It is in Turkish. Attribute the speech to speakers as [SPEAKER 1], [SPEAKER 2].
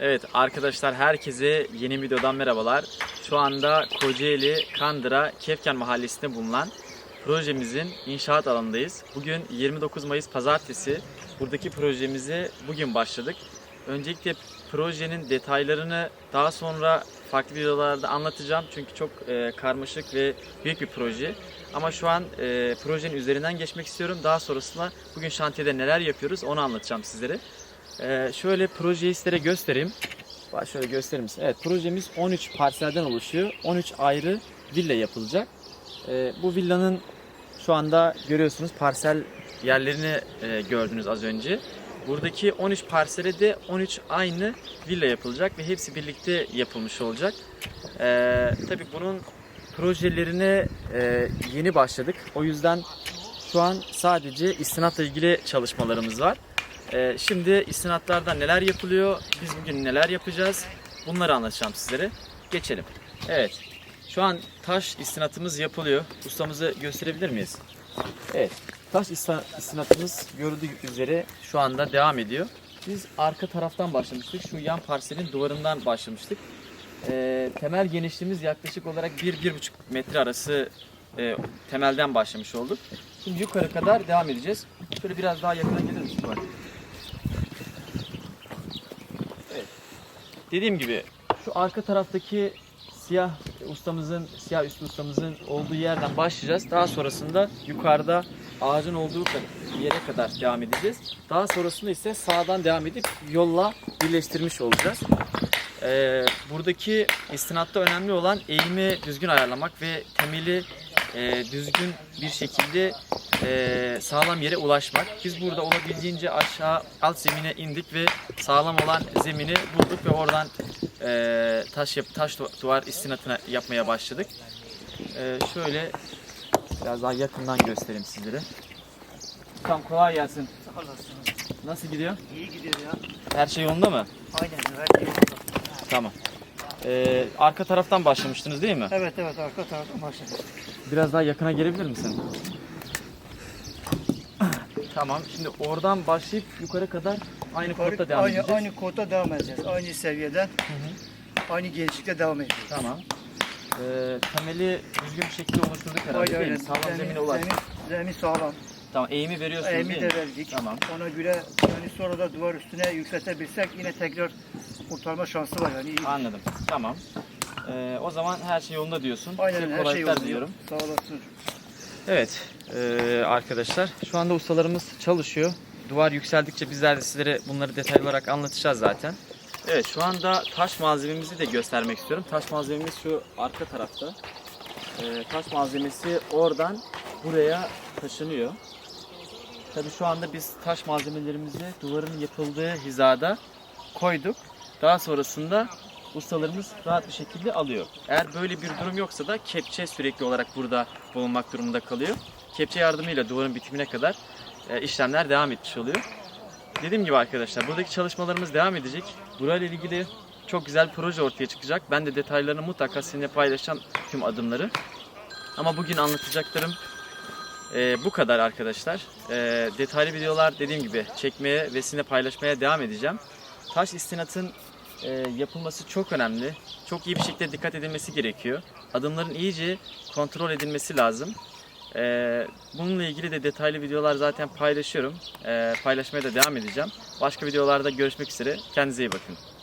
[SPEAKER 1] Evet arkadaşlar herkese yeni videodan merhabalar. Şu anda Kocaeli Kandıra Kefken Mahallesi'nde bulunan projemizin inşaat alanındayız. Bugün 29 Mayıs Pazartesi. Buradaki projemize bugün başladık. Öncelikle projenin detaylarını daha sonra farklı videolarda anlatacağım. Çünkü çok e, karmaşık ve büyük bir proje. Ama şu an e, projenin üzerinden geçmek istiyorum. Daha sonrasında bugün şantiyede neler yapıyoruz onu anlatacağım sizlere. Ee, şöyle projeyi sizlere göstereyim. Bak şöyle gösterir misin? Evet projemiz 13 parselden oluşuyor. 13 ayrı villa yapılacak. Ee, bu villanın şu anda görüyorsunuz parsel yerlerini e, gördünüz az önce. Buradaki 13 parsele de 13 aynı villa yapılacak ve hepsi birlikte yapılmış olacak. Ee, tabii bunun projelerine e, yeni başladık. O yüzden şu an sadece istinatla ilgili çalışmalarımız var. Ee, şimdi istinatlarda neler yapılıyor, biz bugün neler yapacağız bunları anlatacağım sizlere. Geçelim. Evet, şu an taş istinatımız yapılıyor. Ustamızı gösterebilir miyiz? Evet, taş istina- istinatımız görüldüğü üzere şu anda devam ediyor. Biz arka taraftan başlamıştık. Şu yan parselin duvarından başlamıştık. Ee, temel genişliğimiz yaklaşık olarak 1-1,5 metre arası e, temelden başlamış olduk. Şimdi yukarı kadar devam edeceğiz. Şöyle biraz daha yakına gelir misin? Bak. Evet. Dediğim gibi şu arka taraftaki siyah ustamızın, siyah üstü ustamızın olduğu yerden başlayacağız. Daha sonrasında yukarıda ağacın olduğu yere kadar devam edeceğiz. Daha sonrasında ise sağdan devam edip yolla birleştirmiş olacağız. Ee, buradaki istinatta önemli olan eğimi düzgün ayarlamak ve temeli e, düzgün bir şekilde e, sağlam yere ulaşmak. Biz burada olabildiğince aşağı alt zemine indik ve sağlam olan zemini bulduk ve oradan e, taş yap, taş du- duvar istinatına yapmaya başladık. E, şöyle biraz daha yakından göstereyim sizlere. Tam kolay gelsin.
[SPEAKER 2] Sağ olasın.
[SPEAKER 1] Nasıl gidiyor?
[SPEAKER 2] İyi gidiyor ya.
[SPEAKER 1] Her şey yolunda mı?
[SPEAKER 2] Aynen her şey yolunda.
[SPEAKER 1] Tamam. E, arka taraftan başlamıştınız değil mi?
[SPEAKER 2] Evet evet arka taraftan başladık.
[SPEAKER 1] Biraz daha yakına gelebilir misin? Tamam. Şimdi oradan başlayıp yukarı kadar aynı kodda devam
[SPEAKER 2] aynı,
[SPEAKER 1] edeceğiz.
[SPEAKER 2] aynı kodda devam edeceğiz. Aynı seviyeden, aynı genişlikte devam edeceğiz.
[SPEAKER 1] Tamam. Ee, temeli düzgün bir şekilde oluşturduk herhalde
[SPEAKER 2] Aynen
[SPEAKER 1] değil mi?
[SPEAKER 2] öyle.
[SPEAKER 1] Sağlam
[SPEAKER 2] Zemin-
[SPEAKER 1] zemine ulaş.
[SPEAKER 2] Zemin, zemin sağlam.
[SPEAKER 1] Tamam. Eğimi veriyorsunuz
[SPEAKER 2] Eğimi
[SPEAKER 1] değil
[SPEAKER 2] de
[SPEAKER 1] mi?
[SPEAKER 2] verdik.
[SPEAKER 1] Tamam.
[SPEAKER 2] Ona göre yani sonra da duvar üstüne yükseltebilsek yine tekrar kurtarma şansı var yani. iyi.
[SPEAKER 1] Anladım. Tamam. Ee, o zaman her şey yolunda diyorsun.
[SPEAKER 2] Aynen
[SPEAKER 1] Size
[SPEAKER 2] her şey yolunda.
[SPEAKER 1] diliyorum.
[SPEAKER 2] Sağ olasın.
[SPEAKER 1] Evet ee, arkadaşlar şu anda ustalarımız çalışıyor. Duvar yükseldikçe bizler de sizlere bunları detaylı olarak anlatacağız zaten. Evet şu anda taş malzememizi de göstermek istiyorum. Taş malzememiz şu arka tarafta. Ee, taş malzemesi oradan buraya taşınıyor. Tabi şu anda biz taş malzemelerimizi duvarın yapıldığı hizada koyduk. Daha sonrasında ustalarımız rahat bir şekilde alıyor. Eğer böyle bir durum yoksa da kepçe sürekli olarak burada bulunmak durumunda kalıyor. Kepçe yardımıyla duvarın bitimine kadar e, işlemler devam etmiş oluyor. Dediğim gibi arkadaşlar buradaki çalışmalarımız devam edecek. Burayla ilgili çok güzel proje ortaya çıkacak. Ben de detaylarını mutlaka sizinle paylaşacağım tüm adımları. Ama bugün anlatacaklarım e, bu kadar arkadaşlar. E, detaylı videolar dediğim gibi çekmeye ve sizinle paylaşmaya devam edeceğim. Taş istinatın e, yapılması çok önemli. Çok iyi bir şekilde dikkat edilmesi gerekiyor. Adımların iyice kontrol edilmesi lazım. E, bununla ilgili de detaylı videolar zaten paylaşıyorum. E, paylaşmaya da devam edeceğim. Başka videolarda görüşmek üzere. Kendinize iyi bakın.